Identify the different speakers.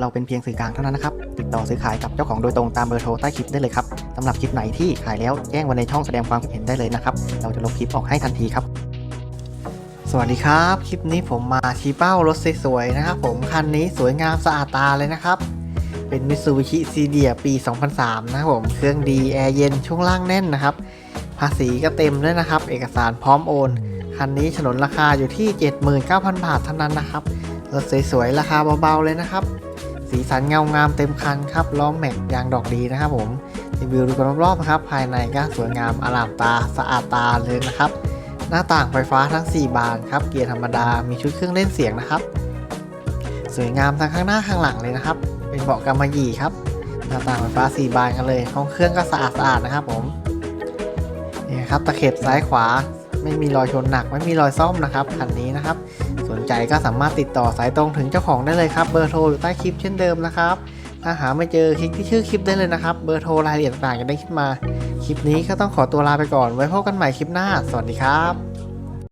Speaker 1: เราเป็นเพียงสื่อกลางเท่านั้นนะครับ ติดต่อซื้อขายกับเจ้าของโดยตรงตามเบอร์โทรใต้คลิปได้เลยครับสำหรับคลิปไหนที่ขายแล้วแจ้งไว้ในช่องแสดงความคิดเห็นได้เลยนะครับ เราจะลบคลิปออกให้ทันทีครับ สวัสดีครับ คลิปนี้ผมมาชี้เป้ารถสวยๆนะครับผมคันนี้สวยงามสะอาดตาเลยนะครับเป็น Mitsubishi c d ีปี 2003 นะครับผม เครื่องดีแอร์เย็นช่วงล่างแน่นนะครับ ภาษีก็เต็มด้วยนะครับ เอกสารพร้อมโอน คันนี้ฉนนราคาอยู่ที่ 79,000 บาทเท่านั้นนะครับ รถสวยๆ ราคาเบาๆ เลยนะครับ สีสันเงางามเต็มคันครับล้อมแม็กยางดอกดีนะครับผมรีวิวดูกันรอบๆนะครับภายในก็สวยงามอลามตาสะอาดตาเลยนะครับ หน้าต่างไฟฟ้าทั้ง 4 บานครับเกียร์ธรรมดามีชุดเครื่องเล่นเสียงนะครับ สวยงามทั้งข้างหน้าข้างหลังเลยนะครับ เป็นเบาะกำมะหยี่ครับ หน้าต่างไฟฟ้า 4 บานกันเลยห้องเครื่องก็สะอาดๆนะครับผมนี่ครับตะเข็บซ้ายขวา ไม่มีรอยชนหนัก ไม่มีรอยซ่อมนะครับคันนี้นะครับ สนใจก็สามารถติดต่อสายตรงถึงเจ้าของได้เลยครับเบอร์โทรอยู่ใต้คลิปเช่นเดิมนะครับถ้าหาไม่เจอคลิกที่ชื่อคลิปได้เลยนะครับเบอร์โทรรายละเอียดต่างๆจะได้ขึ้นมา คลิปนี้ก็ต้องขอตัวลาไปก่อนไว้พบกันใหม่คลิปหน้า สวัสดีครับ